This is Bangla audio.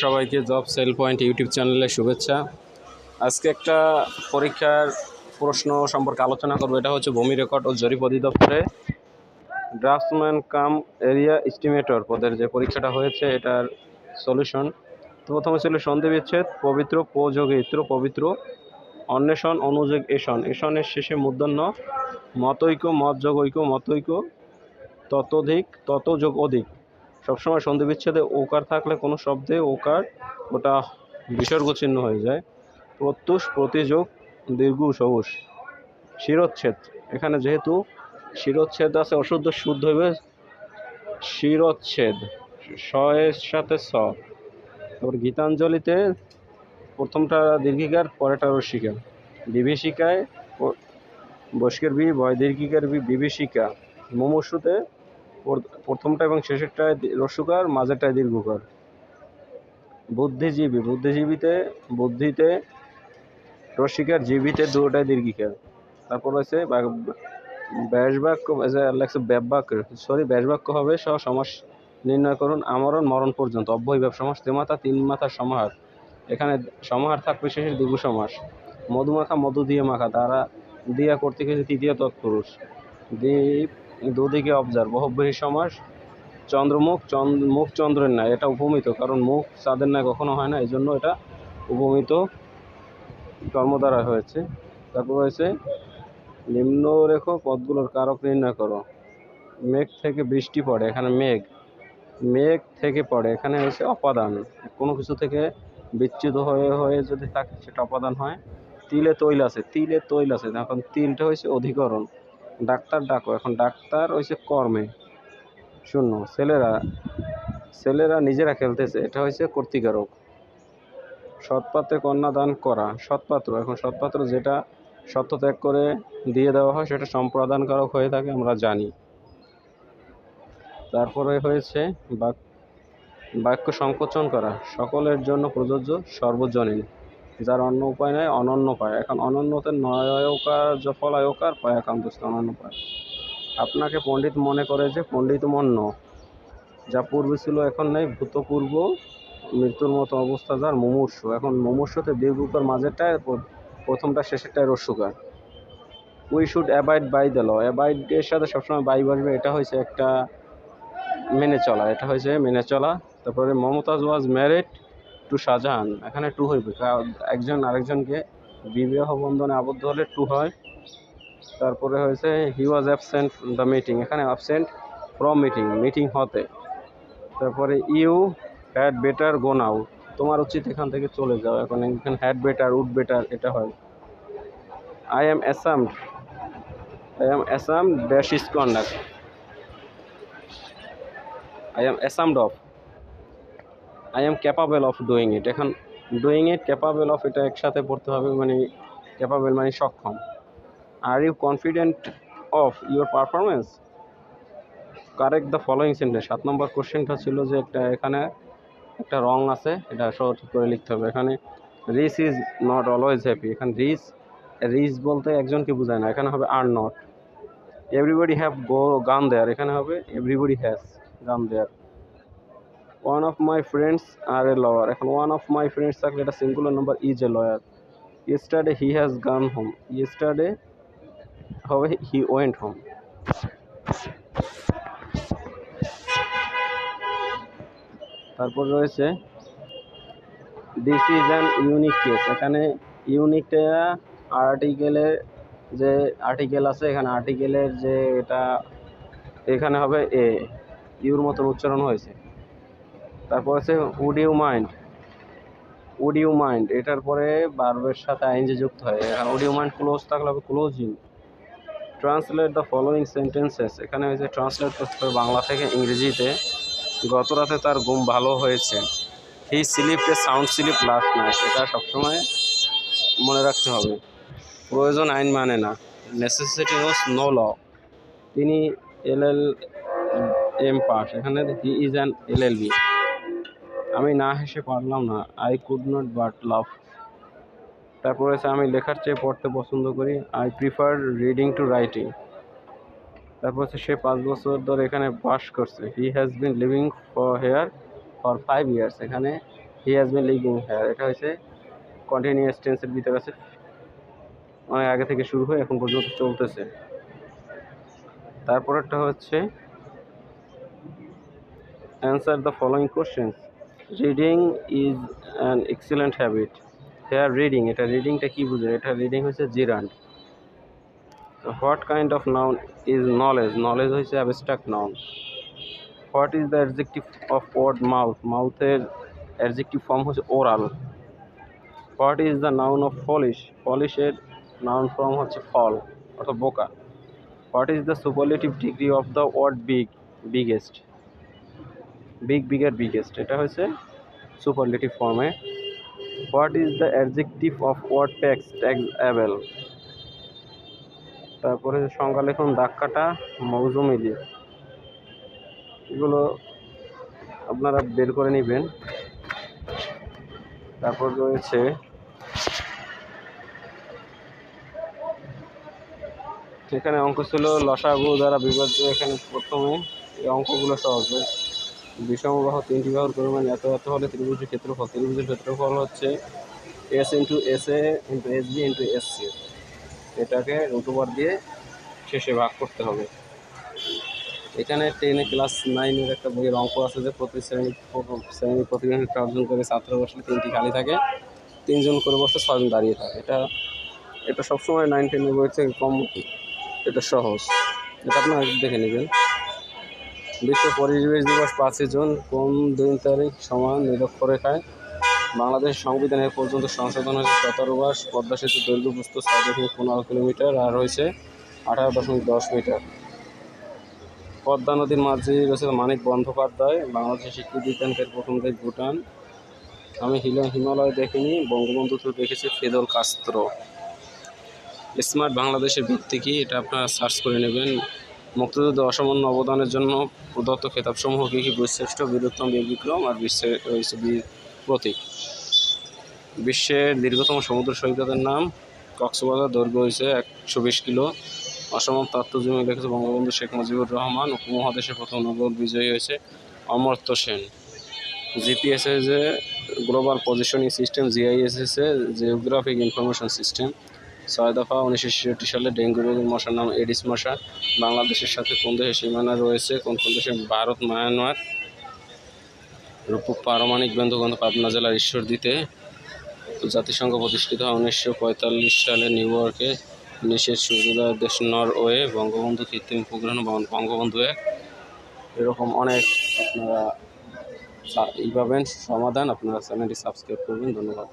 সবাইকে জব সেল পয়েন্ট ইউটিউব চ্যানেলে শুভেচ্ছা। আজকে একটা পরীক্ষার প্রশ্ন সম্পর্কে আলোচনা করব। এটা হচ্ছে ভূমি রেকর্ড ও জরিপ অধিদপ্তরে। ড্রাফটসম্যান কাম এরিয়া এস্টিমেটর পদের যে পরীক্ষাটা হয়েছে, এটার সলিউশন। তো প্রথমে ছিল সন্ধি বিচ্ছেদ পবিত্র, প্রযোগে ইত্র, পবিত্র, অন্বেষণ, অনুযোগ, এষণ। এষণের শেষে মূর্ধন্য, মতৈক্য, মতযোগ, ঐক্য, মতৈক্য, ততোধিক তত যোগ অধিক। সবসময় সন্ধি বিচ্ছেদে ওকার থাকলে কোনো শব্দে ওকার ওটা বিসর্গ চিহ্ন হয়ে যায়। প্রত্যুষ, প্রতিযোগ, দীর্ঘ সবুজ শিরোচ্ছেদ। এখানে যেহেতু শিরোচ্ছেদ আছে, অশুদ্ধ, শুদ্ধ হইবে শিরোচ্ছেদ। এর সাথে স। তারপর গীতাঞ্জলিতে প্রথমটা দীর্ঘিকার, পরেরটা রস্বীকার বিভীষিকায় বস্কের বি বয় দীর্ঘিকার বি বিভীষিকা। পর- প্রথমটা এবং শেষেরটায় রস্যকার মাঝেরটায় দীর্ঘকার। বুদ্ধিজীবী, বুদ্ধিজীবীতে, বুদ্ধিতে রসিকার, জীবিতে দুটাই দীর্ঘিকার। তারপর হচ্ছে ব্যাস বাক্য লেখছে সরি ব্যাস বাক্য হবে সহ সমাস নির্ণয় করুন, আমরণ, মরণ পর্যন্ত। অব্যয় ব্যাপ সমাস তেমাতা তিন মাথার সমাহার। এখানে সমাহার থাকবে শেষের দীর্ঘ সমাস। মধুমাখা, মধু দিয়ে মাখা। তারা দিয়া করতে গেছে তৃতীয় তৎপুরুষ। দ্বীপ দুদিকে অবজার বহুব্রীহী সমাস, চন্দ্রমুখ চন্দ্র মুখ চন্দ্রের ন্যায়, এটা উপমিত, কারণ মুখ চাঁদের ন্যায় কখনো হয় না এই জন্য এটা উপমিত কর্ম দ্বারা হয়েছে। তারপর হয়েছে, নিম্নরেখ পদগুলোর কারক নির্ণয় করো। মেঘ থেকে বৃষ্টি পড়ে, এখানে মেঘ। মেঘ থেকে পড়ে, এখানে হয়েছে অপাদান। কোনো কিছু থেকে বিচ্যুত হয়ে হয়ে যদি থাকে, সেটা অপাদান হয়। তিলে তৈল আছে, তিলে তৈল আছে, এখন তিলটা হয়েছে অধিকরণ। ডাক্তার ডাকো। এখন ডাক্তার হয়েছে কর্মে। শূন্য ছেলেরা ছেলেরা নিজেরা খেলতেছে। এটা হয়েছে কর্তিকারক। সৎপাত্রে কন্যা দান করা। সৎপাত্র, এখন সৎপাত্র যেটা সত্য ত্যাগ করে দিয়ে দেওয়া হয়, সেটা সম্প্রদানকারক হয়ে থাকে, আমরা জানি। তারপরে হয়েছে বাক, বাক্য সংকোচন করা। সকলের জন্য প্রযোজ্য সর্বজনীন। যার অন্য উপায় নেই, অনন্য পায় এখন অনন্যতে নয়কার জফল আয়কার পায় একান্তস্থ অনন্য পায় আপনাকে পণ্ডিত মনে করে যে, পণ্ডিত মন্য, যা পূর্বে ছিল, এখন নেই, ভূতপূর্ব, মৃত্যুর মতো অবস্থা, যার মুমূর্ষ। এখন মুমূর্ষতে দীর্ঘকার মাঝেরটায় প্রথমটা শেষেরটায় রস্যকার we should abide by the law অ্যাবাইডের সাথে সবসময় বাই বসবে, এটা হয়েছে একটা মেনে চলা, এটা হয়েছে মেনে চলা। তারপরে Mumtaz was married to Shahjahan এখানে টু হইবে। একজন আরেকজনকে বিবাহ বন্ধনে আবদ্ধ হলে টু হয়। তারপরে হয়েছে he was absent the meeting এখানে অ্যাবসেন্ট ফ্রম মিটিং মিটিং হতে। তারপরে you had better go now তোমার উচিত এখান থেকে চলে যাও। এখন এখানে হ্যাড বেটার উড বেটার এটা হয়। I am ashamed I am ashame dash is conduct I am ashamed of I am capable of doing it এখন ডুইং ইট ক্যাপাবেল অফ এটা একসাথে পড়তে হবে মানে ক্যাপাবেল মানে সক্ষম। Are you confident of your performance correct the following sentence সাত নম্বর কোশ্চেনটা ছিল যে একটা, এখানে একটা রং আছে, এটা সঠিক করে লিখতে হবে। এখানে rich is not always happy এখানে রিস রিস বলতে একজনকে বোঝায় না। এখানে হবে আর not everybody have go gone there এখানে হবে everybody has gone there one of my friends are a lawyer এখন ওয়ান অফ মাই ফ্রেন্ডস থাকলে এটা singular number is a lawyer yesterday he has gone home yesterday হবে হি ওয়েন্ট হোম তারপর রয়েছে this is an unique case এখানে ইউনিকটা আর্টিকেলের যে আর্টিকেল আছে, এখানে আর্টিকেলের যে এটা, এখানে হবে এ ইউর মতন উচ্চারণ হয়েছে। তারপর আছে would you mind would you mind এটার পরে বার্বের সাথে আইনজি যুক্ত হয়। এখানে উড ইউ মাইন্ড ক্লোজ থাকলে হবে closing translate the following sentences এখানে হয়েছে ট্রান্সলেট করতে হবে বাংলা থেকে ইংরেজিতে। গত রাতে তার ঘুম ভালো হয়েছে। He sleep sound sleep last night এটা সবসময় মনে রাখতে হবে। প্রয়োজন আইন মানে না। নেসেসিটি নোস নো ল তিনি এল এল এম পাস। এখানে he is an L L B আমি না হেসে পারলাম না। I could not but laugh তারপর হচ্ছে আমি লেখার চেয়ে পড়তে পছন্দ করি। I prefer reading to writing তারপর হচ্ছে সে পাঁচ বছর ধরে এখানে বাস করছে। He has been living for here for five years এখানে he has been living here এটা হয়েছে কন্টিনিউয়াস টেন্সের ভিতরে আছে। অনেক আগে থেকে শুরু হয়ে এখন পর্যন্ত চলতেছে। তারপরেরটা হচ্ছে answer the following questions reading is an excellent habit here reading এটা রিডিংটা কী বুঝে এটা রিডিং হচ্ছে gerund what kind of noun is knowledge knowledge হচ্ছে abstract noun what is the adjective of word mouth মাউথের adjective form হচ্ছে oral what is the noun of polish পলিশের noun form হচ্ছে ফল অর্থাৎ বোকা. What is the superlative degree of the word big biggest big বিগের biggest এটা হচ্ছে সুপারলেটিভ ফর্মে what is the adjective of word tax taxable তারপরে সংজ্ঞা লেখন দাগ কাটা মৌজুমিলি এগুলো আপনারা বের করে নেবেন। তারপর রয়েছে এখানে অঙ্ক ছিল লসাগু দ্বারা বিভাজ্য এখানে প্রথমে এই অঙ্কগুলো সহজ বিষমবাহ তিনটি বাহুর পরিমাণ এত এত হলে ত্রিভুজের ক্ষেত্রফল। ত্রিভুজের ক্ষেত্রফল হচ্ছে S into S A into S B into S C এটাকে রুটুবার দিয়ে শেষে ভাগ করতে হবে। এখানে টেনে ক্লাস নাইনের একটা বইয়ের অঙ্ক আছে যে প্রতি শ্রেণি শ্রেণি প্রতিদিন চারজন করে ছাত্র বসলে তিনটি খালি থাকে তিনজন করে বসলে ছজন দাঁড়িয়ে থাকে। এটা এটা সবসময় নাইন টেনের বই থেকে কম, এটা সহজ। এটা আপনারা দেখে নেবেন। বিশ্ব পরিবেশ দিবস পাঁচই জুন, কোন দিন তারিখ সমান নিরক্ষরেখায় বাংলাদেশ সংবিধানের পর্যন্ত সংশোধন হয়েছে সতেরো মাস, পদ্মা সেতু দৈর্ঘ্য প্রস্থ ছয় দশমিক পনেরো কিলোমিটার, আর হয়েছে আঠারো দশমিক দশ মিটার। পদ্মা নদীর মাঝে রয়েছে মানিক বন্দ্যোপাধ্যায় বাংলাদেশের স্বীকৃতি বিজ্ঞানকের প্রথম দেশ ভুটান। আমি হিমালয় দেখিনি, বঙ্গবন্ধু তো দেখেছি, ফেদল কাস্ত্র। স্মার্ট বাংলাদেশের ভিত্তি কি, এটা আপনারা সার্চ করে নেবেন। মুক্তিযুদ্ধে অসামান্য অবদানের জন্য প্রদত্ত খেতাবসমূহ কী কী বৈশ্রেষ্ঠ, বীরোত্তম, বীর বিক্রম আর বিশ্বের রয়েছে বীর প্রতীক। বিশ্বের দীর্ঘতম সমুদ্র সৈকতের নাম কক্সবাজার। দৈর্ঘ্য হয়েছে একশো বিশ কিলো। অসম তত্ত্বজীবী লিখেছে বঙ্গবন্ধু শেখ মুজিবুর রহমান। উপমহাদেশের প্রথম নোবেল বিজয়ী হয়েছে অমর্ত্য সেন। জিপিএস যে গ্লোবাল পজিশনিং সিস্টেম জিআইএস এ জিওগ্রাফিক ইনফরমেশন সিস্টেম ছয় দফা উনিশশো ছেষট্টি সালে ডেঙ্গু রোগের মশার নাম এডিস মশা। বাংলাদেশের সাথে কোন দেশের সীমানা রয়েছে? কোন কোন দেশের? ভারত, মায়ানমার। রূপক পারমাণিক বন্ধুগন্ধ পাবনা জেলার ঈশ্বর ঈশ্বরদীতে জাতিসংঘ প্রতিষ্ঠিত হয় উনিশশো পঁয়তাল্লিশ সালে নিউ ইয়র্কে। নিষেধ সূর্যোদয়ের দেশ নরওয়ে, বঙ্গবন্ধু কৃত্রিম উপগ্রহ বঙ্গবন্ধু এক। এরকম অনেক আপনারা ই পাবেন। সমাধান আপনারা চ্যানেলটি সাবস্ক্রাইব করবেন। ধন্যবাদ।